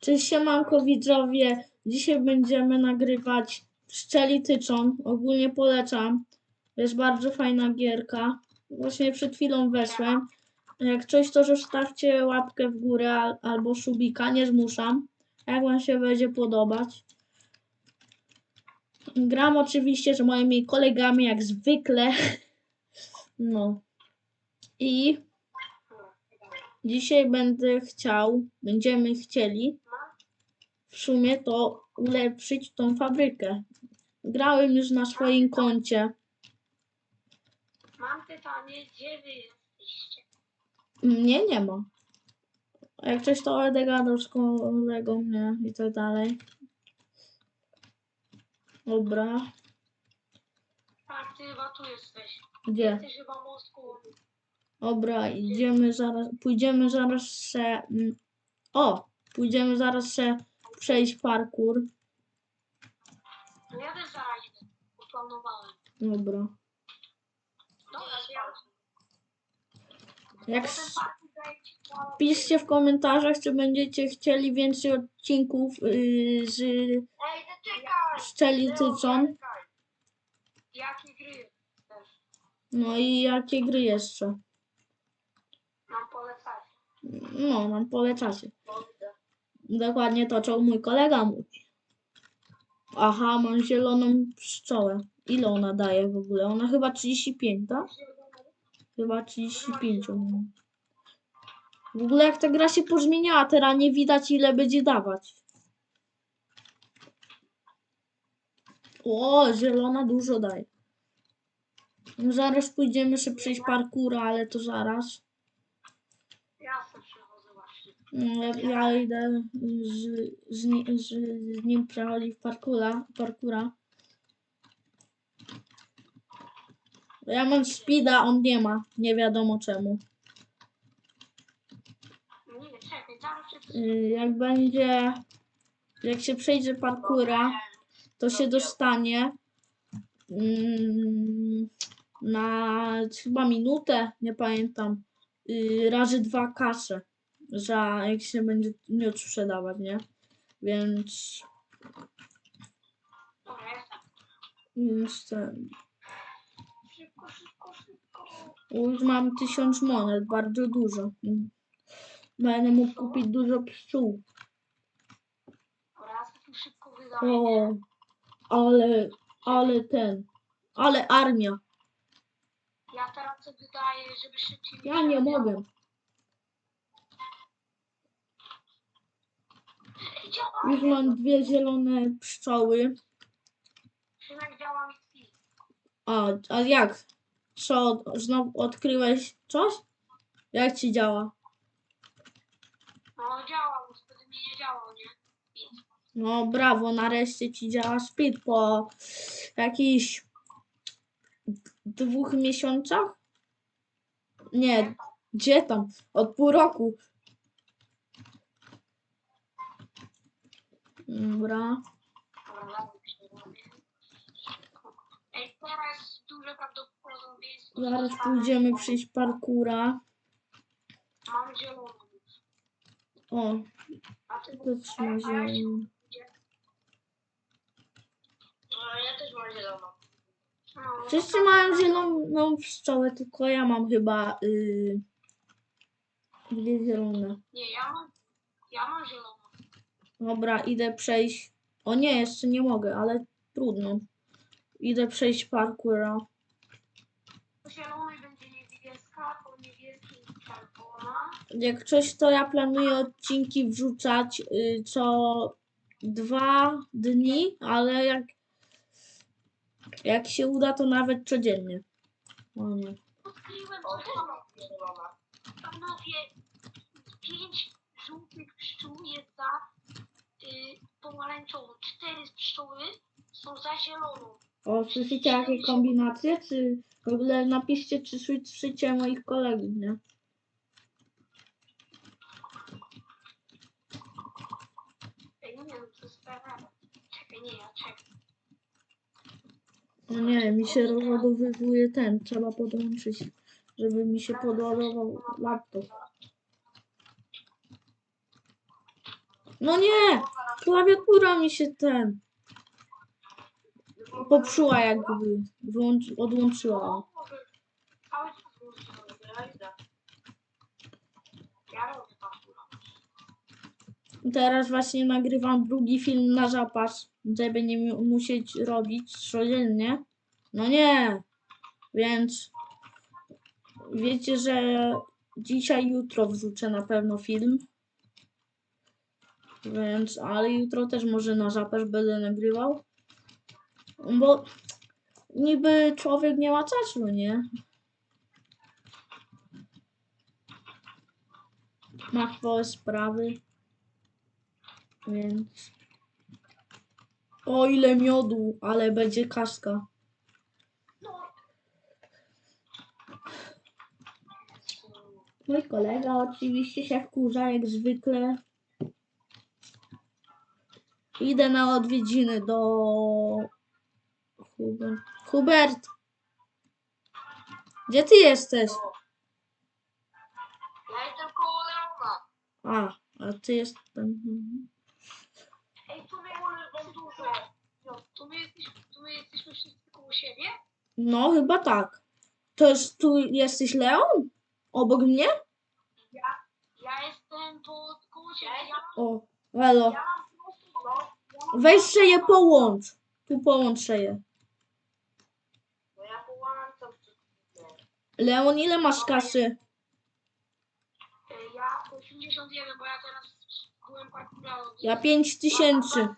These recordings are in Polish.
Cześć siemanko widzowie. Dzisiaj będziemy nagrywać Szczeli Tyczą. Ogólnie polecam. Jest bardzo fajna gierka. Właśnie przed chwilą weszłem. Jak coś to zostawcie łapkę w górę al- albo subika, nie zmuszam. Jak wam się będzie podobać. Gram oczywiście z moimi kolegami jak zwykle. No. I dzisiaj będę chciał, będziemy chcieli w sumie to ulepszyć tą fabrykę. Grałem już na swoim koncie. Mam pytanie, gdzie wy jesteście? Mnie nie ma. Jak coś to będę gadał z kolegą, nie? I tak dalej. Dobra. Tak, ty chyba tu jesteś. Gdzie? Jesteś chyba mózgu. Dobra, idziemy zaraz, pójdziemy zaraz se, mm, o, pójdziemy zaraz se przejść parkour. No ja też zaraz idę. Uplanowałem. Dobra. Dobra, ja. Jak s- piszcie w komentarzach, czy będziecie chcieli więcej odcinków yy, z Ej. Zaczekaj. Jakie gry też? No i jakie gry jeszcze? Mam polecać. No, mam polecacie. Dokładnie to, co mój kolega mówi. Aha, mam zieloną pszczołę. Ile ona daje w ogóle? Ona chyba 35, tak? Chyba 35. ona. W ogóle jak ta gra się pozmieniała, teraz nie widać ile będzie dawać. O, zielona dużo daje. No zaraz pójdziemy sobie przejść parkura, ale to zaraz. Ja sobie przechodzę właśnie. No, Ja, ja idę z, z, z, z nim przechodzić parkura, parkura. Ja mam speeda, on nie ma. Nie wiadomo czemu. Y, Jak będzie, jak się przejdzie parkura, to się dostanie mm, na chyba minutę, nie pamiętam, y, razy dwa kasę, za jak się będzie miód sprzedawać, nie? Więc, więc ten, Szybko, szybko, szybko. już mam tysiąc monet, bardzo dużo. Będę mógł kupić dużo pszczół. O, ale, ale ten, ale armia. Ja teraz sobie wydaję, żeby szybciej... Ja nie mogę. Ej, działa! Już mam dwie zielone pszczoły. Mi. A, a jak? Co, znowu odkryłeś coś? Jak ci działa? No działa, bo wtedy mnie nie działał, nie? No brawo, nareszcie ci działa speed po jakichś dwóch miesiącach? Nie, gdzie tam? Od pół roku. Dobra. Zaraz się robię. Ej, teraz duże prawdopodobieństwo. że Zaraz zostanę- pójdziemy przejść parkura. Mam zieloną. O, A ty to trzyma zieloną. No, ja też mam zieloną. No, Wszyscy mają zieloną pszczołę, tylko ja mam chyba yy, dwie zielone. Nie, ja mam, ja mam zieloną. Dobra, idę przejść. O nie, jeszcze nie mogę, ale trudno. Idę przejść parkura. Po zielonej będzie niebieska, po niebieskiej czerwona. Jak coś, to ja planuję odcinki wrzucać y, co dwa dni, ale jak, jak się uda, to nawet codziennie. O nie. Odkryłem, zielona. Panowie, pięć żółtych pszczół jest za pomarańczową. Cztery pszczoły są za zieloną. O, słyszycie jakie kombinacje? Czy w ogóle napiszcie, czy słyszycie moich kolegów, nie? Ej, nie wiem, co sprawia. Czekaj, nie, ja czekaj. O nie, mi się rozładowywuje ten, trzeba podłączyć, żeby mi się podładował laptop. No nie! Klawiatura mi się ten popsuła jakby. Wyłączy, odłączyła. Teraz właśnie nagrywam drugi film na zapas, żeby nie mu- musieć robić codziennie. No nie! Więc wiecie, że dzisiaj, jutro wrzucę na pewno film. Więc, ale jutro też może na zapas będę nagrywał. Bo niby człowiek nie ma czasu, nie? Ma swoje sprawy. Więc. O ile miodu, ale będzie kaska. Mój kolega oczywiście się wkurza jak zwykle. Idę na odwiedziny do Hubert. Hubert! Gdzie ty jesteś? Ja jestem koło Leona. A, a ty jest. Ej, tu mnie możesz wam dużo. No, tu my, jesteś, tu my jesteśmy wszyscy koło siebie? No, chyba tak. To jest tu jesteś Leon? Obok mnie? Ja jestem tu koło ciebie. Ja, O, elo. ja mam no. Weź je połącz. Tu połącz je. no ja połamam to. Leon, ile masz kasy? Ej, Ja 81, bo ja teraz byłem parkouralną. Ja 5 tysięcy.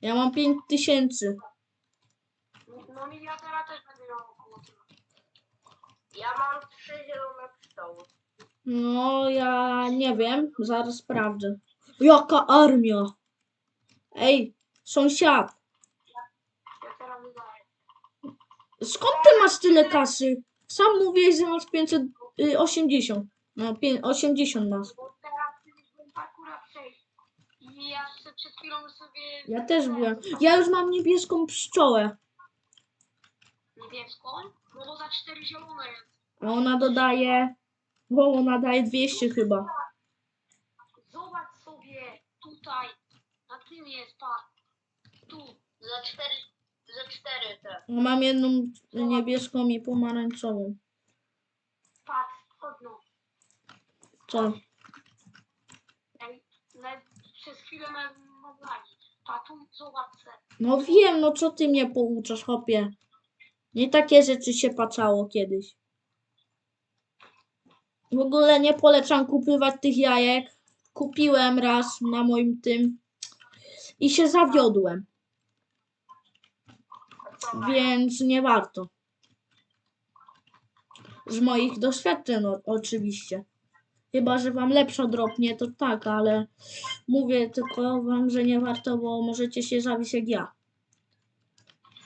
Ja mam 5 tysięcy. No miliardera też będę miał około tego. Ja mam trzy zielone pszczoły. No, ja nie wiem. Zaraz sprawdzę. Jaka armia? Ej, sąsiad. Ja teraz wydaję. Skąd ty masz tyle kasy? Sam mówiłeś, że masz 580. No, pię- 80 masz. Ja przed chwilą sobie... Ja też byłem. Ja już mam niebieską pszczołę. Niebieską? No bo za cztery zielone jest. A ona dodaje... Bo ona daje 200 chyba. Zobacz sobie tutaj. Tym jest, pa. Tu. Za cztery, za cztery te. Ja Mam jedną niebieską i pomarańczową. Patrz, chodź no. Co? Ej, na, przez chwilę na lagi. Pa, tu zobacz se. No wiem, no co ty mnie pouczasz, chopie? Nie takie rzeczy się paczało kiedyś. W ogóle nie polecam kupywać tych jajek. Kupiłem raz na moim tym i się zawiodłem, więc nie warto. Z moich doświadczeń oczywiście. Chyba, że wam lepsza dropnie, to tak, ale mówię tylko wam, że nie warto, bo możecie się zabić jak ja.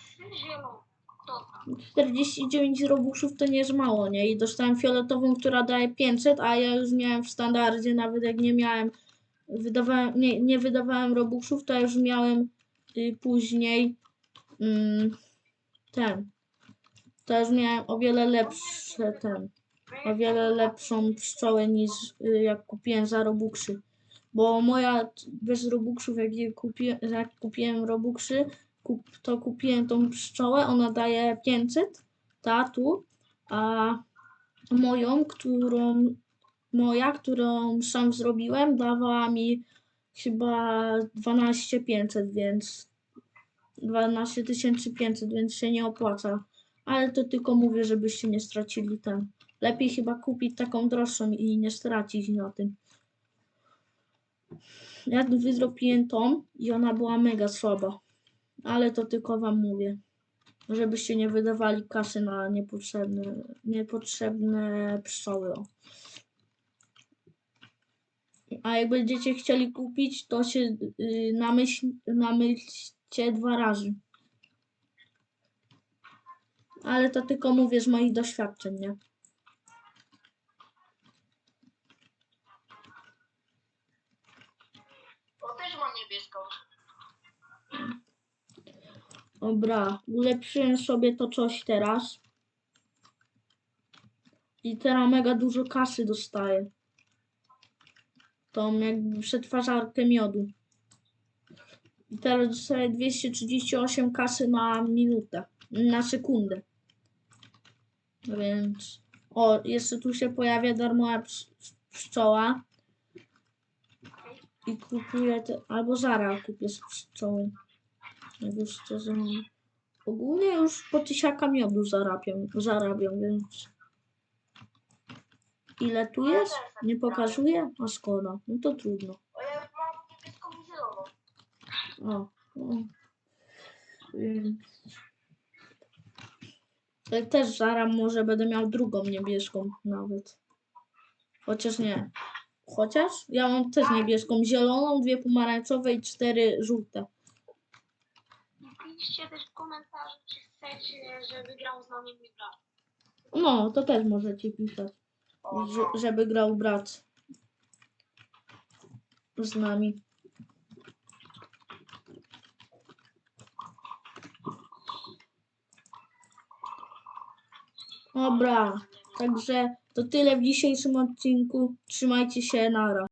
Trzy zielone. Dobra. 49 robuxów to nie jest mało, nie? I dostałem fioletową, która daje 500, a ja już miałem w standardzie, nawet jak nie miałem, wydawałem, nie, nie wydawałem robuxów, to już miałem y, później mm, ten. To już miałem o wiele lepsze ten, o wiele lepszą pszczołę niż y, jak kupiłem za robuxy. Bo moja bez robuxów, jak, je jak kupiłem robuxy, kup, to kupiłem tą pszczołę, ona daje 500, ta tu, a moją, którą, moja, którą sam zrobiłem, dawała mi chyba 12 500, więc 12 500, więc się nie opłaca. Ale to tylko mówię, żebyście nie stracili ten. Lepiej chyba kupić taką droższą i nie stracić na tym. Ja wydropiłem tą i ona była mega słaba. Ale to tylko wam mówię. Żebyście nie wydawali kasy na niepotrzebne, niepotrzebne pszczoły. A jak będziecie chcieli kupić, to się yy, namyśl, namyślcie dwa razy. Ale to tylko mówię z moich doświadczeń, nie? O, też mam niebieską. Dobra, ulepszyłem sobie to coś teraz. I teraz mega dużo kasy dostaję. Tą jakby przetwarzarkę miodu. I teraz dostaję 238 kasy na minutę, na sekundę. Więc, o, jeszcze tu się pojawia darmowa psz- pszczoła. I kupuję te, albo zaraz kupię z pszczoły. Jak już szczerze mówiąc. Ogólnie już po tysiaka miodu zarabiam, zarabiam, więc... Ile tu No jest? Nie pokazuje? A szkoda. No to trudno. O, ja już mam niebieską i zieloną. O. o. Ja też zaraz może będę miał drugą niebieską nawet. Chociaż nie. Chociaż ja mam też niebieską, zieloną, dwie pomarańczowe i cztery żółte. I piszcie też w komentarzu, czy chcecie, żeby grał z nami mój brat. No, to też możecie pisać. Żeby grał brat z nami. Dobra, także to tyle w dzisiejszym odcinku. Trzymajcie się, nara.